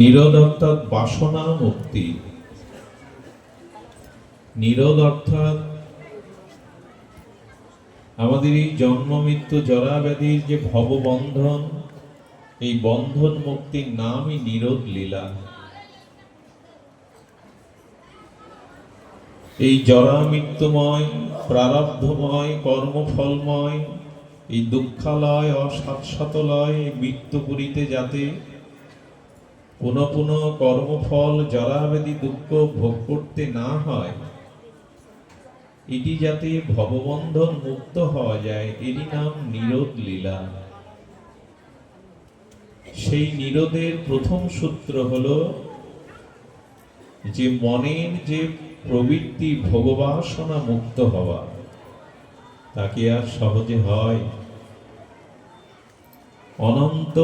নিরোধ অর্থাৎ বাসনা মুক্তি। নিরোধ অর্থাৎ আমাদের এই জন্ম মৃত্যু জরা ব্যাধির যে ভববন্ধন, এই বন্ধন মুক্তির নামই নিরোধ লীলা। এই জরা মৃত্যুময়, প্রারব্ধময়, কর্মফলময় এই দুঃখালয় অসাতশতলয় মৃত্যু পুরীতে যাতে পুনঃ পুনঃ কর্মফল জরাবেদি দুঃখ ভোগ করতে না হয়, এটি যাতে ভববন্ধন মুক্ত হওয়া যায়, এরই নাম নিরোধ লীলা। সেই নিরোধের প্রথম সূত্র হল যে মনের যে প্রবৃত্তি ভোগবাসনা মুক্ত হওয়া, তাকে আর সহজে হয় অনন্ত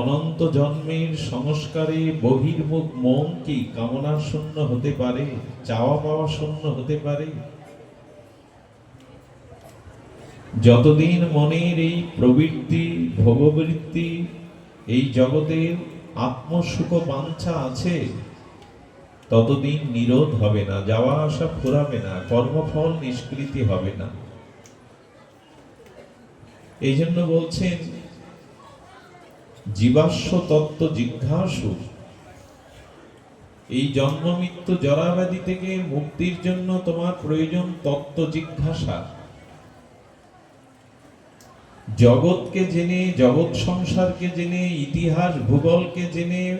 অনন্ত জন্মের সংস্কারে বহির্মুখ মন কি কামনা শূন্য হতে পারে, চাওয়া পাওয়া শূন্য হতে পারে? যতদিন মনের এই প্রবৃত্তি, ভোগবৃত্তি, এই জগতের আত্মসুখ বাঞ্ছা আছে, ততদিন নিরোধ হবে না, যাওয়া আসা ফুরাবে না, কর্মফল নিষ্কৃতি হবে না। এই জন্য বলছেন জীবাশ্ম তত্ত্ব জিজ্ঞাসু। এই জন্ম মৃত্যু জরাব্যাধি থেকে মুক্তির জন্য তোমার প্রয়োজন তত্ত্ব জিজ্ঞাসা। জগৎকে জেনে, জগৎ সংসারকে জেনে, ইতিহাস, ভূগোলকে জেনে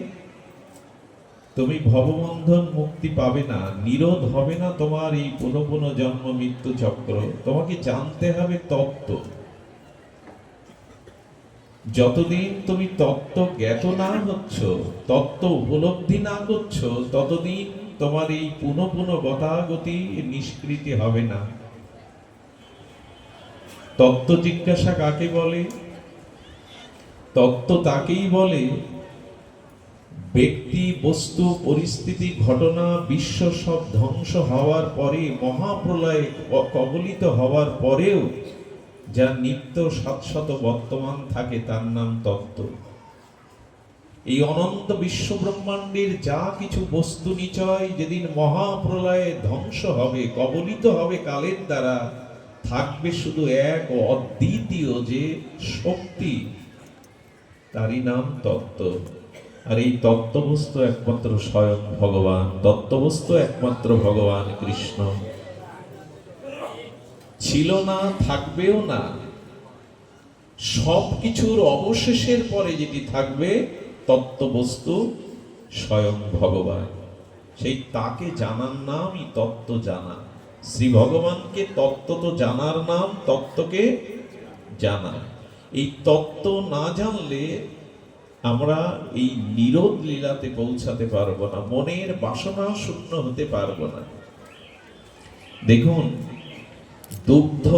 তুমি ভববন্ধন মুক্তি পাবে না, নিরোধ হবে না তোমার এই পুনঃ পুনঃ জন্ম মৃত্যু চক্র। তোমাকে জানতে হবে তত্ত্ব। যতদিন তুমি তত্ত্ব জ্ঞাত না হচ্ছ, তত্ত্ব উপলব্ধি না করছ, ততদিন তোমার এই পুনঃ পুনঃ গতাগতি নিষ্কৃতি হবে না। তত্ত্ব জিজ্ঞাসা কাকে বলে? তত্ত্ব তাকেই বলে, ব্যক্তি, বস্তু, পরিস্থিতি, ঘটনা, বিশ্ব সব ধ্বংস হওয়ার পরে, মহাপ্রলয়ে কবলিত হওয়ার পরেও যা নিত্য শাশ্বত বর্তমান থাকে তার নাম তত্ত্ব। এই অনন্ত বিশ্ব ব্রহ্মাণ্ডের যা কিছু বস্তু নিচয় যেদিন মহাপ্রলয়ে ধ্বংস হবে, কবলিত হবে কালের দ্বারা, থাকবে শুধু এক ও অদ্বিতীয় যে শক্তি, তারই নাম তত্ত্ব। আর এই তত্ত্ববস্তু একমাত্র স্বয়ং ভগবান, তত্ত্ববস্তু একমাত্র ভগবান কৃষ্ণ। ছিল না, থাকবেও না। সব কিছুর অবশেষের পরে যেটি থাকবে, তত্ত্ববস্তু স্বয়ং ভগবান। সেই তাকে জানার নামই তত্ত্ব জানা। শ্রী ভগবানকে তত্ত্ব তো জানার নাম, তত্ত্বকে জানা। এই তত্ত্ব না জানলে আমরা এই নিরোধ লীলাতে পৌঁছাতে পারব না, মনের বাসনা শূন্য হতে পারব না। দেখুন দুগ্ধ